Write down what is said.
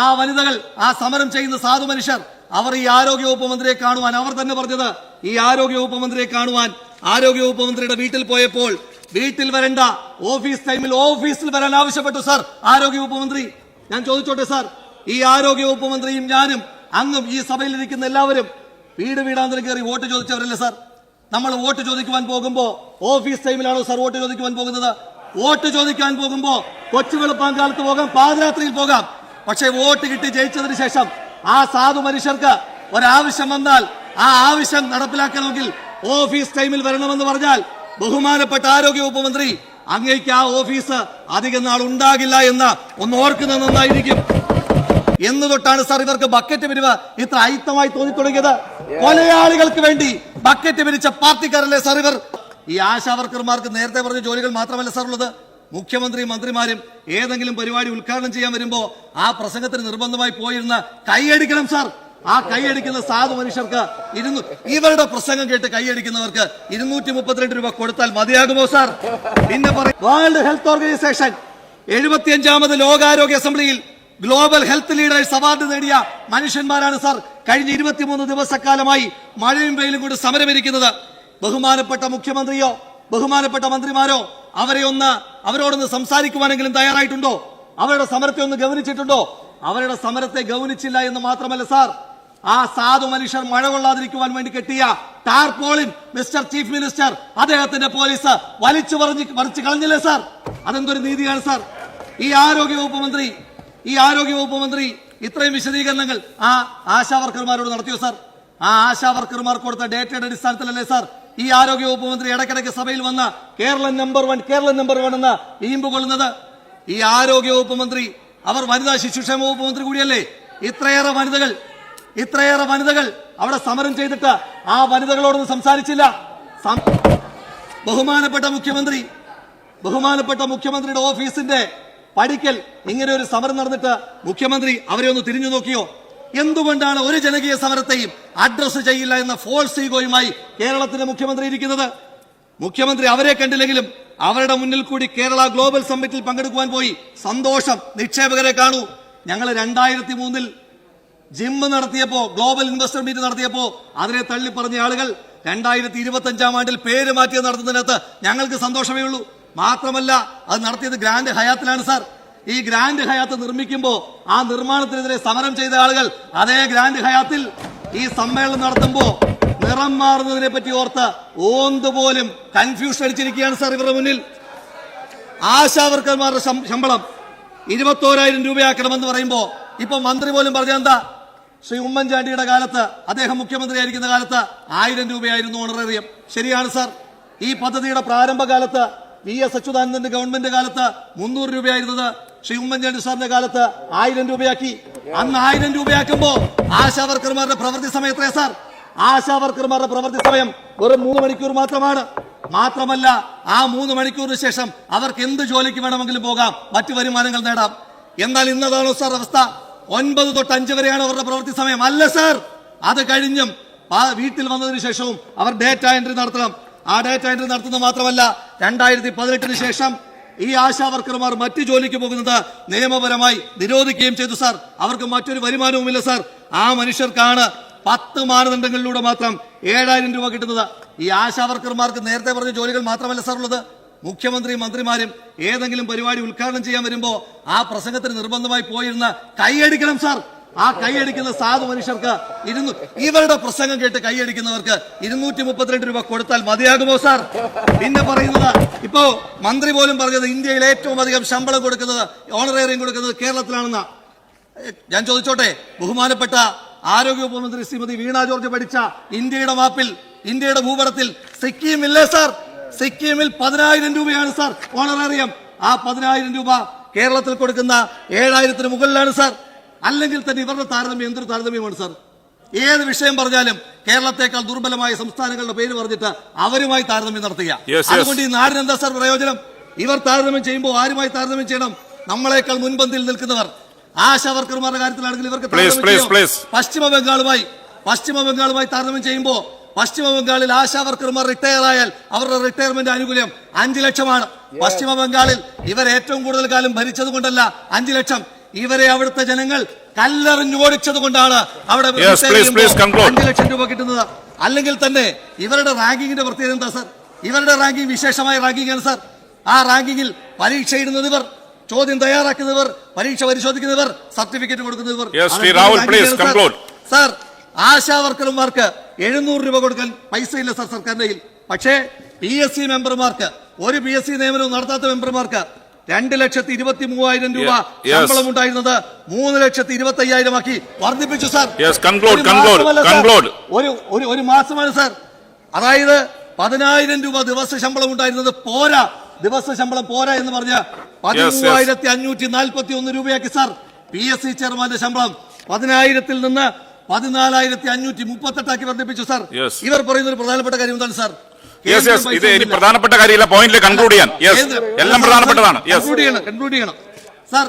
ആ വനിതകൾ ആ സമരം ചെയ്യുന്ന സാധു മനുഷ്യർ അവർ ഈ ആരോഗ്യ വകുപ്പ് മന്ത്രിയെ കാണുവാൻ അവർ തന്നെ പറഞ്ഞത് ഈ ആരോഗ്യ വകുപ്പ് മന്ത്രിയെ കാണുവാൻ ആരോഗ്യ വകുപ്പ് മന്ത്രിയുടെ വീട്ടിൽ പോയപ്പോൾ വീട്ടിൽ വരണ്ട ഓഫീസ് ടൈമിൽ ഓഫീസിൽ വരാൻ ആവശ്യപ്പെട്ടു സാർ. ആരോഗ്യ വകുപ്പ് മന്ത്രി ഞാൻ ചോദിച്ചോട്ടെ സാർ. ഈ ആരോഗ്യ വകുപ്പ് മന്ത്രിയും ഞാനും അങ്ങും ഈ സഭയിലിരിക്കുന്ന എല്ലാവരും വീട് വീടാന്തരം കയറി വോട്ട് ചോദിച്ചവരല്ലേ സാർ? നമ്മൾ വോട്ട് ചോദിക്കുവാൻ പോകുമ്പോൾ ഓഫീസ് ടൈമിലാണോ സാർ വോട്ട് ചോദിക്കുവാൻ പോകുന്നത്? വോട്ട് ചോദിക്കാൻ പോകുമ്പോൾ കൊച്ചു വെളുപ്പാൻ കാലത്ത് പോകാം പാതിരാത്രിയിൽ പോകാം. പക്ഷേ വോട്ട് കിട്ടി ജയിച്ചതിന് ശേഷം ആ സാധു മനുഷ്യർക്ക് ഒരാവശ്യം വന്നാൽ ആ ആവശ്യം നടപ്പിലാക്കണമെങ്കിൽ ഓഫീസ് ടൈമിൽ വരണമെന്ന് പറഞ്ഞാൽ ബഹുമാനപ്പെട്ട ആരോഗ്യവകുപ്പ് മന്ത്രി അങ്ങേക്ക് ആ ഓഫീസ് അധികം നാൾ ഉണ്ടാകില്ല എന്ന് ഒന്ന് ഓർക്കുന്നത് നന്നായിരിക്കും. എന്ന് തൊട്ടാണ് സാർ ഇവർക്ക് ബക്കറ്റ് പിരിവ് ഇത്ര അയിത്തമായി തോന്നി തുടങ്ങിയത് കൊലയാളികൾക്ക് വേണ്ടി ബക്കറ്റ് പിരിച്ച പാർട്ടിക്കാരല്ലേ സാർ ഇവർ? ഈ ആശാ വർക്കർമാർക്ക് നേരത്തെ പറഞ്ഞ ജോലികൾ മാത്രമല്ല സാർ ഉള്ളത്. മുഖ്യമന്ത്രി മന്ത്രിമാരും ഏതെങ്കിലും പരിപാടി ഉദ്ഘാടനം ചെയ്യാൻ വരുമ്പോ ആ പ്രസംഗത്തിന് നിർബന്ധമായി പോയിരുന്ന കൈയടിക്കണം സാർ. ആ കൈയടിക്കുന്ന സാധു മനുഷ്യർക്ക് ഇരുന്നു ഇവരുടെ പ്രസംഗം കേട്ട് കൈയടിക്കുന്നവർക്ക് ഇരുന്നൂറ്റി മുപ്പത്തിരണ്ട് രൂപ കൊടുത്താൽ മതിയാകുമോ സാർ? പിന്നെ പറയും വേൾഡ് ഹെൽത്ത് ഓർഗനൈസേഷൻ എഴുപത്തിയഞ്ചാമത് ലോകാരോഗ്യ അസംബ്ലിയിൽ ഗ്ലോബൽ ഹെൽത്ത് ലീഡേഴ്സ് അവാർഡ് നേടിയ മനുഷ്യന്മാരാണ് സാർ. കഴിഞ്ഞ ഇരുപത്തിമൂന്ന് ദിവസക്കാലമായി മഴയും വെയിലും കൊണ്ട് സമരമിരിക്കുന്നത്. ബഹുമാനപ്പെട്ട മുഖ്യമന്ത്രിയോ ബഹുമാനപ്പെട്ട മന്ത്രിമാരോ അവരെ ഒന്ന് അവരോടൊന്ന് സംസാരിക്കുവാനെങ്കിലും തയ്യാറായിട്ടുണ്ടോ? അവരുടെ സമരത്തെ ഒന്ന് ഗൗനിച്ചിട്ടുണ്ടോ? അവരുടെ സമരത്തെ ഗൗനിച്ചില്ല എന്ന് മാത്രമല്ല സാർ ആ സാധു മനുഷ്യർ മഴ കൊള്ളാതിരിക്കുവാൻ വേണ്ടി കെട്ടിയ ടാർപോളിൻ മിസ്റ്റർ ചീഫ് മിനിസ്റ്റർ അദ്ദേഹത്തിന്റെ പോലീസ് വലിച്ചു പറഞ്ഞ് മറിച്ച് കളഞ്ഞില്ലേ സാർ? അതെന്തൊരു നീതിയാണ് സാർ? ഈ ആരോഗ്യ വകുപ്പ് മന്ത്രി ഈ ആരോഗ്യ വകുപ്പ് മന്ത്രി ഇത്രയും വിശദീകരണങ്ങൾ ആ ആശാ വർക്കർമാരോട് നടത്തിയോ സാർ? ആ ആശാ വർക്കർമാർ കൊടുത്ത ഡേറ്റയുടെ അടിസ്ഥാനത്തിലല്ലേ സാർ ഈ ആരോഗ്യ വകുപ്പ് മന്ത്രി ഇടയ്ക്കിടയ്ക്ക് സഭയിൽ വന്ന Keralam number one Keralam number one എന്ന ഈമ്പ് കൊള്ളുന്നത്. ഈ ആരോഗ്യ വകുപ്പ് മന്ത്രി അവർ വനിതാ ശിശുക്ഷേമ വകുപ്പ് മന്ത്രി കൂടിയല്ലേ? ഇത്രയേറെ വനിതകൾ ഇത്രയേറെ വനിതകൾ അവിടെ സമരം ചെയ്തിട്ട് ആ വനിതകളോടൊന്നും സംസാരിച്ചില്ല. ബഹുമാനപ്പെട്ട മുഖ്യമന്ത്രി ബഹുമാനപ്പെട്ട മുഖ്യമന്ത്രിയുടെ ഓഫീസിന്റെ പടിക്കൽ ഇങ്ങനെ ഒരു സമരം നടന്നിട്ട് മുഖ്യമന്ത്രി അവരെ ഒന്ന് തിരിഞ്ഞു നോക്കിയോ? എന്തുകൊണ്ടാണ് ഒരു ജനകീയ സമരത്തെയും അഡ്രസ് ചെയ്യില്ല എന്ന ഫോൾസ് ഈഗോയുമായി കേരളത്തിന്റെ മുഖ്യമന്ത്രി ഇരിക്കുന്നത്? മുഖ്യമന്ത്രി അവരെ കണ്ടില്ലെങ്കിലും അവരുടെ മുന്നിൽ കൂടി കേരള ഗ്ലോബൽ സമ്മിറ്റിൽ പങ്കെടുക്കുവാൻ പോയി. സന്തോഷം. നിക്ഷേപകരെ കാണൂ. ഞങ്ങൾ രണ്ടായിരത്തി മൂന്നിൽ ജിം നടത്തിയപ്പോ ഗ്ലോബൽ ഇൻവെസ്റ്റർ മീറ്റ് നടത്തിയപ്പോ അതിനെ തള്ളി പറഞ്ഞ ആളുകൾ രണ്ടായിരത്തി ഇരുപത്തി അഞ്ചാം ആണ്ടിൽ പേര് മാറ്റിയത് നടത്തുന്നതിനകത്ത് ഞങ്ങൾക്ക് സന്തോഷമേ ഉള്ളൂ. മാത്രമല്ല അത് നടത്തിയത് ഗ്രാൻഡ് ഹയാത്തിലാണ് സാർ. ഈ ഗ്രാൻഡ് ഹയാത്ത് നിർമ്മിക്കുമ്പോൾ ആ നിർമ്മാണത്തിനെതിരെ സമരം ചെയ്ത ആളുകൾ അതേ ഗ്രാൻഡ് ഹയാത്തിൽ ഈ സമ്മേളനം നടത്തുമ്പോൾ നിറം മാറുന്നതിനെ പറ്റി ഓർത്ത് ഓന്ത് പോലും കൺഫ്യൂഷൻ അടിച്ചിരിക്കുകയാണ് സാർ ഇവരുടെ മുന്നിൽ. ആശാവർക്കർമാരുടെ ശം- ശമ്പളം ഇരുപത്തോരായിരം രൂപയാക്കണമെന്ന് പറയുമ്പോൾ ഇപ്പൊ മന്ത്രി പോലും പറഞ്ഞ എന്താ? ശ്രീ ഉമ്മൻചാണ്ടിയുടെ കാലത്ത് അദ്ദേഹം മുഖ്യമന്ത്രിയായിരിക്കുന്ന കാലത്ത് ആയിരം രൂപയായിരുന്നു ഓണറേറിയം ശരിയാണ് സാർ. ഈ പദ്ധതിയുടെ പ്രാരംഭകാലത്ത് വി എസ് അച്യുതാനന്ദന്റെ ഗവൺമെന്റ് കാലത്ത് മുന്നൂറ് രൂപയായിരുന്നത് ശ്രീ ഉമ്മൻചാണ്ടി സാറിന്റെ കാലത്ത് ആയിരം രൂപയാക്കി. അന്ന് ആയിരം രൂപയാക്കുമ്പോ ആശാവർക്കർമാരുടെ പ്രവൃത്തി സമയം എത്രയാ സാർ? ആശാവർക്കർമാരുടെ പ്രവൃത്തി സമയം വെറും മൂന്ന് മണിക്കൂർ മാത്രമാണ്. മാത്രമല്ല ആ മൂന്ന് മണിക്കൂറിന് ശേഷം അവർക്ക് എന്ത് ജോലിക്ക് വേണമെങ്കിലും പോകാം മറ്റു വരുമാനങ്ങൾ നേടാം. എന്നാൽ ഇന്നതാണോ സാർ അവസ്ഥ? ഒൻപത് തൊട്ട് അഞ്ച് വരെയാണ് അവരുടെ പ്രവൃത്തി സമയം. അല്ല സാർ അത് കഴിഞ്ഞും വീട്ടിൽ വന്നതിന് ശേഷവും അവർ ഡേറ്റ എൻട്രി നടത്തണം. ആ ഡേറ്റ എൻട്രി നടത്തുന്നത് മാത്രമല്ല രണ്ടായിരത്തി പതിനെട്ടിന് ശേഷം ഈ ആശാ വർക്കർമാർ മറ്റു ജോലിക്ക് പോകുന്നത് നിയമപരമായി നിരോധിക്കുകയും ചെയ്തു സാർ. അവർക്ക് മറ്റൊരു വരുമാനവുമില്ല സാർ. ആ മനുഷ്യർക്കാണ് പത്ത് മാനദണ്ഡങ്ങളിലൂടെ മാത്രം ഏഴായിരം രൂപ കിട്ടുന്നത്. ഈ ആശാ വർക്കർമാർക്ക് നേരത്തെ പറഞ്ഞ ജോലികൾ മാത്രമല്ല സാർ ഉള്ളത്. മുഖ്യമന്ത്രി മന്ത്രിമാരും ഏതെങ്കിലും പരിപാടി ഉദ്ഘാടനം ചെയ്യാൻ വരുമ്പോൾ ആ പ്രസംഗത്തിന് നിർബന്ധമായി പോയിരുന്ന കൈയടിക്കണം സാർ. ആ കൈയടിക്കുന്ന സാധു മനുഷ്യർക്ക് ഇരുന്നു ഇവരുടെ പ്രസംഗം കേട്ട് കൈയടിക്കുന്നവർക്ക് ഇരുന്നൂറ്റി മുപ്പത്തിരണ്ട് രൂപ കൊടുത്താൽ മതിയാകുമോ സാർ? പിന്നെ പറയുന്നത് ഇപ്പോ മന്ത്രി പോലും പറഞ്ഞത് ഇന്ത്യയിൽ ഏറ്റവും അധികം ശമ്പളം കൊടുക്കുന്നത് ഓണറേറിയം കൊടുക്കുന്നത് കേരളത്തിലാണെന്ന. ഞാൻ ചോദിച്ചോട്ടെ ബഹുമാനപ്പെട്ട ആരോഗ്യ ഉപമന്ത്രി ശ്രീമതി വീണ ജോർജ് പഠിച്ച ഇന്ത്യയുടെ മാപ്പിൽ ഇന്ത്യയുടെ ഭൂപടത്തിൽ സിക്കിം ഇല്ലേ സാർ? സിക്കിമിൽ പതിനായിരം രൂപയാണ് സാർ ഓണറേറിയം ആ പതിനായിരം രൂപ കേരളത്തിൽ കൊടുക്കുന്ന ഏഴായിരത്തിന് മുകളിലാണ് സാർ. അല്ലെങ്കിൽ തന്നെ ഇവരുടെ താരതമ്യം എന്തൊരു താരതമ്യമാണ് സാർ? ഏത് വിഷയം പറഞ്ഞാലും കേരളത്തെക്കാൾ ദുർബലമായ സംസ്ഥാനങ്ങളുടെ പേര് പറഞ്ഞിട്ട് അവരുമായി താരതമ്യം നടത്തുക. അതുകൊണ്ട് ഈ നാടിന് എന്താ സാർ പ്രയോജനം? ഇവർ താരതമ്യം ചെയ്യുമ്പോൾ ആരുമായി താരതമ്യം ചെയ്യണം? നമ്മളെക്കാൾ മുൻപന്തിയിൽ നിൽക്കുന്നവർ. ആശാ വർക്കർമാരുടെ കാര്യത്തിലാണെങ്കിൽ ഇവർക്ക്. പശ്ചിമ ബംഗാളുമായി പശ്ചിമ ബംഗാളുമായി താരതമ്യം ചെയ്യുമ്പോൾ പശ്ചിമ ബംഗാളിൽ ആശാ വർക്കർമാർ റിട്ടയർ ആയാൽ അവരുടെ റിട്ടയർമെന്റ് ആനുകൂല്യം അഞ്ചു ലക്ഷമാണ്. പശ്ചിമ ബംഗാളിൽ ഇവർ ഏറ്റവും കൂടുതൽ കാലം ഭരിച്ചത് കൊണ്ടല്ല അഞ്ചു ലക്ഷം. ഇവരെ അവിടുത്തെ ജനങ്ങൾ കല്ലെറിഞ്ഞു ഓടിച്ചത് കൊണ്ടാണ് അവിടെ. അഞ്ച് ലക്ഷം രൂപ കിട്ടുന്നത്. അല്ലെങ്കിൽ തന്നെ ഇവരുടെ റാങ്കിങ്ങിന്റെ പ്രത്യേകത എന്താ സർ ഇവരുടെ റാങ്കിങ് വിശേഷമായ റാങ്കിങ് ആണ് സർ ആ റാങ്കിങ്ങിൽ പരീക്ഷ ഇടുന്നത് ഇവർ ചോദ്യം തയ്യാറാക്കുന്നവർ പരീക്ഷ പരിശോധിക്കുന്നവർ സർട്ടിഫിക്കറ്റ് കൊടുക്കുന്നവർ. സർ ആശാ വർക്കർമാർക്ക് എഴുന്നൂറ് രൂപ കൊടുക്കാൻ പൈസ ഇല്ല സർ സർക്കാരിന്റെ കയ്യിൽ. പക്ഷേ പി എസ് സി മെമ്പർമാർക്ക് ഒരു പി എസ് സി നിയമനവും നടത്താത്ത മെമ്പർമാർക്ക് രണ്ട് ലക്ഷത്തി ഇരുപത്തി മൂവായിരം രൂപ ശമ്പളം ഉണ്ടായിരുന്നത് മൂന്ന് ലക്ഷത്തി ഇരുപത്തി അയ്യായിരം ആക്കി വർദ്ധിപ്പിച്ചു സാർ. ഒരു ഒരു ഒരു മാസമാണ് സാർ അതായത് പതിനായിരം രൂപ ദിവസ ശമ്പളം ഉണ്ടായിരുന്നത് പോരാ. ദിവസ ശമ്പളം പോരാ എന്ന് പറഞ്ഞ പതിമൂവായിരത്തി അഞ്ഞൂറ്റി നാൽപ്പത്തി ഒന്ന് രൂപയാക്കി സാർ പി എസ് സി ചെയർമാന്റെ ശമ്പളം പതിനായിരത്തിൽ നിന്ന് പതിനാലായിരത്തി അഞ്ഞൂറ്റി മുപ്പത്തെട്ടാക്കി വർദ്ധിപ്പിച്ചു സാർ ഇവർ പറയുന്ന ഒരു പ്രധാനപ്പെട്ട കാര്യം എന്താണ് സാർ യെസ് യെസ് ഇത് ഇനി. പ്രധാനപ്പെട്ട കാര്യമില്ല. പോയിന്റിൽ കൺക്ലൂഡ് ചെയ്യാൻ. യെസ് എല്ലാം പ്രധാനപ്പെട്ടതാണ്. യെസ് കൺക്ലൂഡ് ചെയ്യണം കൺക്ലൂഡ് ചെയ്യണം.